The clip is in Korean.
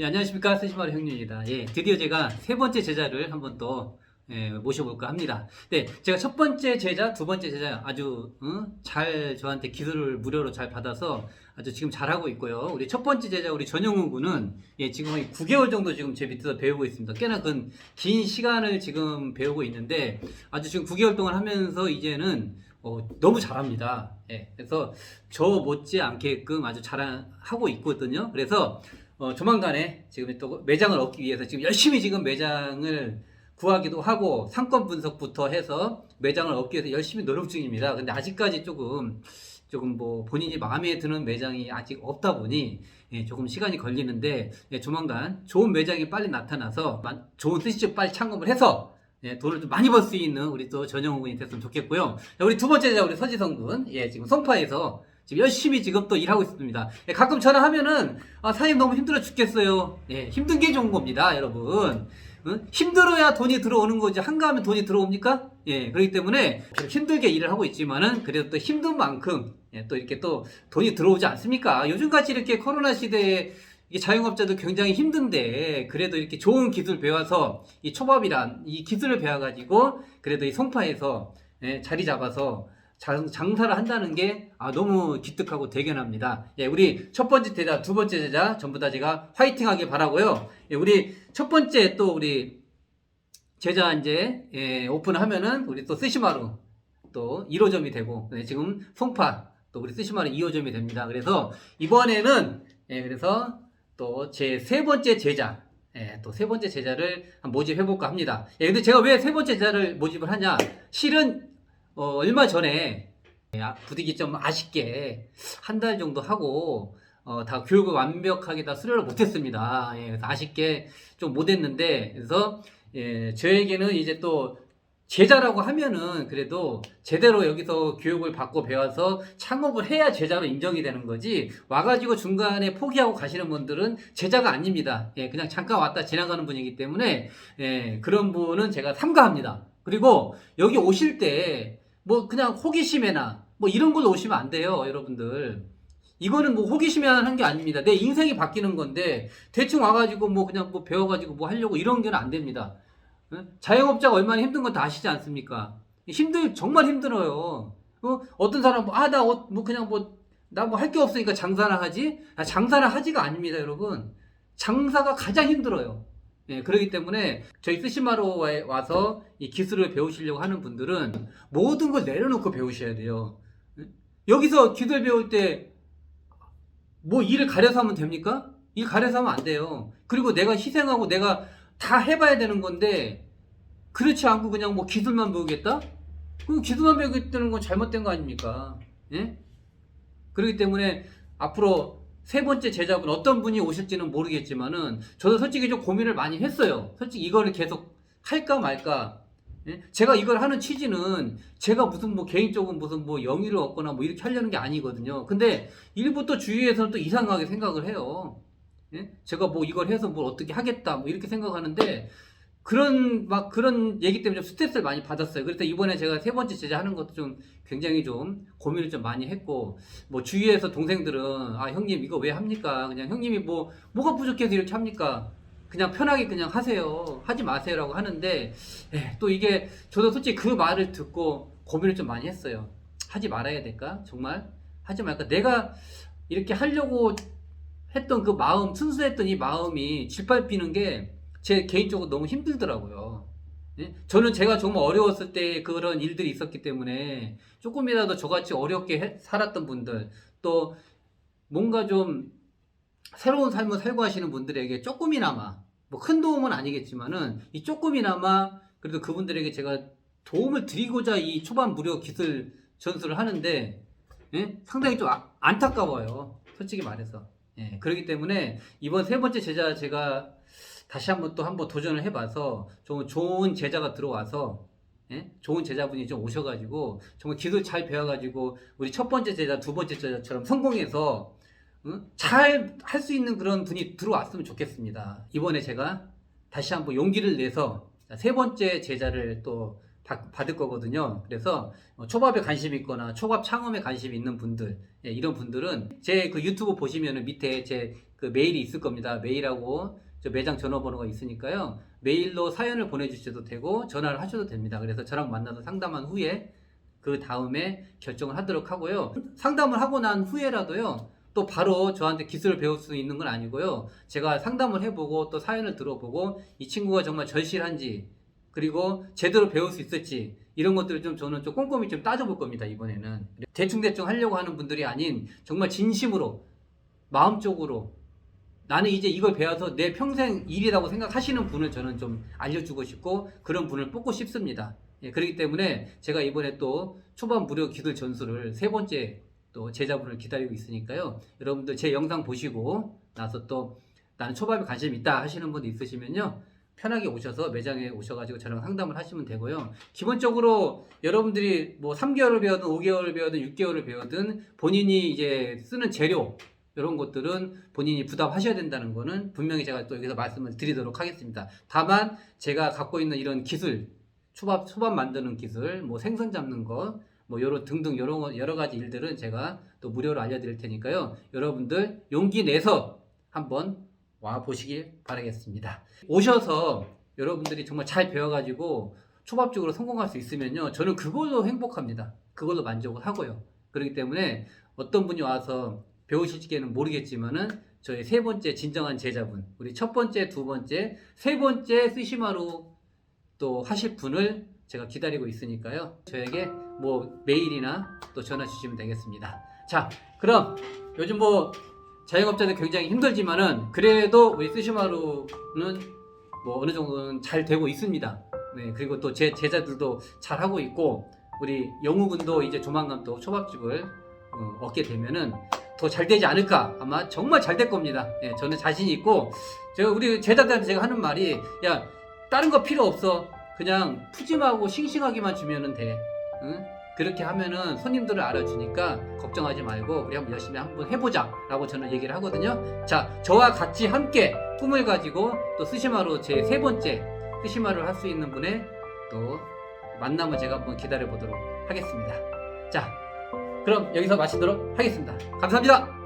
예, 안녕하십니까 스시마루 형님입니다. 예, 드디어 제가 세 번째 제자를 한번 또 예, 모셔볼까 합니다. 네, 제가 첫 번째 제자, 두 번째 제자 아주 응? 잘 저한테 기술을 무료로 잘 받아서 아주 지금 잘하고 있고요. 우리 첫 번째 제자 우리 전영훈 군은 예, 지금 거의 9개월 정도 지금 제 밑에서 배우고 있습니다. 꽤나 긴, 긴 시간을 지금 배우고 있는데 아주 지금 9개월 동안 하면서 이제는 어, 너무 잘합니다. 예, 그래서 저 못지 않게끔 아주 잘하고 있거든요. 그래서 어, 조만간에 지금 또 매장을 얻기 위해서 지금 열심히 지금 매장을 구하기도 하고 상권 분석부터 해서 매장을 얻기 위해서 열심히 노력 중입니다. 근데 아직까지 조금 조금 뭐 본인이 마음에 드는 매장이 아직 없다 보니 예, 조금 시간이 걸리는데 예, 조만간 좋은 매장이 빨리 나타나서 만- 좋은 스시집 빨리 창업을 해서 예, 돈을 좀 많이 벌 수 있는 우리 또 전영호 군이 됐으면 좋겠고요. 자, 우리 두 번째 자 우리 서지성 군, 예, 지금 송파에서 지금 열심히 지금 또 일하고 있습니다. 예, 가끔 전화하면은 아, 사장님 너무 힘들어 죽겠어요. 예, 힘든 게 좋은 겁니다, 여러분. 응? 힘들어야 돈이 들어오는 거지 한가하면 돈이 들어옵니까? 예, 그렇기 때문에 힘들게 일을 하고 있지만은 그래도 또 힘든 만큼 예, 또 이렇게 또 돈이 들어오지 않습니까? 요즘같이 이렇게 코로나 시대에 자영업자도 굉장히 힘든데 그래도 이렇게 좋은 기술 배워서 이 초밥이란 이 기술을 배워가지고 그래도 이 송파에서 예, 자리 잡아서 장, 장사를 한다는 게 아, 너무 기특하고 대견합니다. 예, 우리 첫 번째 제자, 두 번째 제자 전부 다 제가 화이팅하길 바라고요. 예, 우리 첫 번째 또 우리 제자 이제 예, 오픈하면은 우리 또 스시마루 또 1호점이 되고 네, 지금 송파 또 우리 스시마루 2호점이 됩니다. 그래서 이번에는 예, 그래서 또 제 세 번째 제자 예, 또 세 번째 제자를 한번 모집해 볼까 합니다. 예, 근데 제가 왜 세 번째 제자를 모집을 하냐? 실은 어, 얼마 전에 예, 아, 부득이 좀 아쉽게 한 달 정도 하고 어, 다 교육을 완벽하게 다 수료를 못했습니다. 예, 아쉽게 좀 못했는데 그래서 예, 저에게는 이제 또 제자라고 하면은 그래도 제대로 여기서 교육을 받고 배워서 창업을 해야 제자로 인정이 되는 거지 와가지고 중간에 포기하고 가시는 분들은 제자가 아닙니다. 예, 그냥 잠깐 왔다 지나가는 분이기 때문에 예, 그런 분은 제가 삼가합니다. 그리고 여기 오실 때 뭐 그냥 호기심에나 뭐 이런 걸로 오시면 안 돼요, 여러분들. 이거는 뭐 호기심에 하는 게 아닙니다. 내 인생이 바뀌는 건데 대충 와가지고 뭐 그냥 뭐 배워가지고 뭐 하려고 이런 게는 안 됩니다. 응? 자영업자가 얼마나 힘든 건 다 아시지 않습니까? 힘들 정말 힘들어요. 어? 어떤 사람 뭐아나 뭐 그냥 뭐 나 뭐 할 게 없으니까 장사나 하지? 아, 장사나 하지가 아닙니다, 여러분. 장사가 가장 힘들어요. 예, 그렇기 때문에 저희 스시마로에 와서 이 기술을 배우시려고 하는 분들은 모든 걸 내려놓고 배우셔야 돼요. 예? 여기서 기술 배울 때 뭐 일을 가려서 하면 됩니까? 일 가려서 하면 안 돼요. 그리고 내가 희생하고 내가 다 해봐야 되는 건데 그렇지 않고 그냥 뭐 기술만 배우겠다? 그 기술만 배우겠다는 건 잘못된 거 아닙니까? 예? 그렇기 때문에 앞으로 세 번째 제자분 어떤 분이 오실지는 모르겠지만은 저도 솔직히 좀 고민을 많이 했어요. 솔직히 이거를 계속 할까 말까. 예? 제가 이걸 하는 취지는 제가 무슨 뭐 개인적인 무슨 뭐 영위를 얻거나 뭐 이렇게 하려는 게 아니거든요. 근데 일부 또 주위에서는 또 이상하게 생각을 해요. 예? 제가 뭐 이걸 해서 뭘 어떻게 하겠다 뭐 이렇게 생각하는데 그런 막 그런 얘기 때문에 좀 스트레스를 많이 받았어요. 그래서 이번에 제가 세 번째 제자 하는 것도 좀 굉장히 좀 고민을 좀 많이 했고 뭐 주위에서 동생들은 아 형님 이거 왜 합니까? 그냥 형님이 뭐 뭐가 부족해서 이렇게 합니까? 그냥 편하게 그냥 하세요. 하지 마세요라고 하는데 에, 또 이게 저도 솔직히 그 말을 듣고 고민을 좀 많이 했어요. 하지 말아야 될까? 정말 하지 말까? 내가 이렇게 하려고 했던 그 마음 순수했던 이 마음이 짓밟히는 게 제 개인적으로 너무 힘들더라고요. 예? 저는 제가 정말 어려웠을 때 그런 일들이 있었기 때문에 조금이라도 저같이 어렵게 해- 살았던 분들 또 뭔가 좀 새로운 삶을 살고 하시는 분들에게 조금이나마 뭐 큰 도움은 아니겠지만은 이 조금이나마 그래도 그분들에게 제가 도움을 드리고자 이 초반 무료 기술 전수를 하는데 예? 상당히 좀 아- 안타까워요. 솔직히 말해서. 예, 그렇기 때문에 이번 세 번째 제자 제가 다시 한번 또 한번 도전을 해봐서 좀 좋은 제자가 들어와서 예? 좋은 제자분이 좀 오셔가지고 정말 기술 잘 배워가지고 우리 첫 번째 제자, 두 번째 제자처럼 성공해서 잘할 수 있는 그런 분이 들어왔으면 좋겠습니다. 이번에 제가 다시 한번 용기를 내서 세 번째 제자를 또 받, 받을 거거든요. 그래서 어, 초밥에 관심 있거나 초밥 창업에 관심 있는 분들, 예, 이런 분들은 제 그 유튜브 보시면은 밑에 제 그 메일이 있을 겁니다. 메일하고 저 매장 전화번호가 있으니까요. 메일로 사연을 보내주셔도 되고 전화를 하셔도 됩니다. 그래서 저랑 만나서 상담한 후에 그 다음에 결정을 하도록 하고요. 상담을 하고 난 후에라도요. 또 바로 저한테 기술을 배울 수 있는 건 아니고요. 제가 상담을 해보고 또 사연을 들어보고 이 친구가 정말 절실한지 그리고 제대로 배울 수 있을지 이런 것들을 좀 저는 좀 꼼꼼히 좀 따져볼 겁니다 이번에는 대충대충 하려고 하는 분들이 아닌 정말 진심으로 마음적으로 나는 이제 이걸 배워서 내 평생 일이라고 생각하시는 분을 저는 좀 알려주고 싶고 그런 분을 뽑고 싶습니다. 예, 그렇기 때문에 제가 이번에 또 초반 무료 기술 전수를 세 번째 또 제자분을 기다리고 있으니까요. 여러분들 제 영상 보시고 나서 또 나는 초밥에 관심 있다 하시는 분 있으시면요. 편하게 오셔서 매장에 오셔가지고 저랑 상담을 하시면 되고요. 기본적으로 여러분들이 뭐 3개월을 배우든 5개월을 배우든 6개월을 배우든 본인이 이제 쓰는 재료 이런 것들은 본인이 부담하셔야 된다는 거는 분명히 제가 또 여기서 말씀을 드리도록 하겠습니다. 다만 제가 갖고 있는 이런 기술, 초밥 초밥 만드는 기술, 뭐 생선 잡는 거, 뭐 여러 등등 여러 여러 가지 일들은 제가 또 무료로 알려드릴 테니까요. 여러분들 용기 내서 한번 와 보시길 바라겠습니다. 오셔서 여러분들이 정말 잘 배워가지고 초밥적으로 성공할 수 있으면요, 저는 그걸로 행복합니다. 그걸로 만족을 하고요. 그렇기 때문에 어떤 분이 와서 배우실지는 모르겠지만은 저희 세 번째 진정한 제자분, 우리 첫 번째, 두 번째, 세 번째 스시마루 또 하실 분을 제가 기다리고 있으니까요. 저에게 뭐 메일이나 또 전화 주시면 되겠습니다. 자, 그럼 요즘 뭐 자영업자들 굉장히 힘들지만은 그래도 우리 스시마루는 뭐 어느 정도는 잘 되고 있습니다. 네, 그리고 또 제 제자들도 잘 하고 있고 우리 영우군도 이제 조만간 또 초밥집을 어, 얻게 되면은 더 잘 되지 않을까 아마 정말 잘 될 겁니다. 예, 저는 자신이 있고 제가 우리 제자들한테 제가 하는 말이 야 다른 거 필요 없어 그냥 푸짐하고 싱싱하게만 주면은 돼. 응? 그렇게 하면은 손님들을 알아주니까 걱정하지 말고 우리 한번 열심히 한번 해보자 라고 저는 얘기를 하거든요 자 저와 같이 함께 꿈을 가지고 또 스시마로 제 세 번째 스시마를 할 수 있는 분의 또 만남을 제가 한번 기다려 보도록 하겠습니다 자 그럼 여기서 마치도록 하겠습니다. 감사합니다